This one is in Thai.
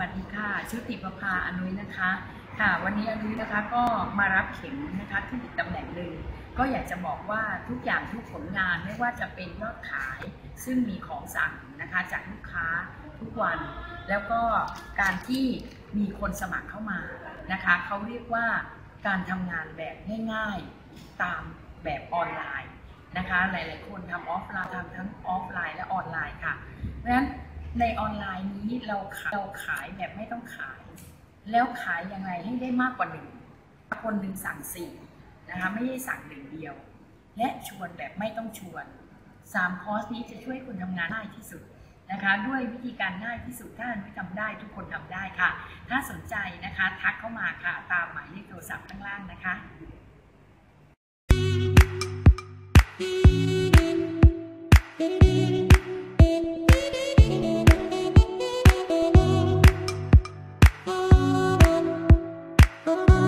วัสดีค่ะชุติประภาอนุยนะคะ ค่ะ วันนี้อนุยนะคะก็มารับเข็มนะคะที่อีกตำแหน่งหนึ่งก็อยากจะบอกว่าทุกอย่างทุกผลงานไม่ว่าจะเป็นยอดขาย ซึ่งมีของสั่งนะคะจากลูกค้าทุกวัน แล้วก็การที่มีคนสมัครเข้ามานะคะเขาเรียกว่าการทำงานแบบง่ายๆตามแบบออนไลน์นะคะ หลายๆคนทำออฟไลน์ทำทั้งออฟไลน์และออนไลน์ค่ะ เพราะฉะนั้น ในออนไลน์นี้เราขายเราขายแบบไม่ต้องขาย แล้วขายยังไงให้ได้มากกว่าหนึ่งคนหนึ่งสั่งสี่นะคะไม่ได้สั่งหนึ่งเดียว และชวนแบบไม่ต้องชวนสามคอร์สนี้จะช่วยคุณทำงานง่ายที่สุดนะคะด้วยวิธีการง่ายที่สุดถ้าไม่ทำได้ทุกคนทำได้ค่ะ ถ้าสนใจนะคะทักเข้ามาค่ะตามหมายเลขโทรศัพท์ข้างล่างนะคะ Bye.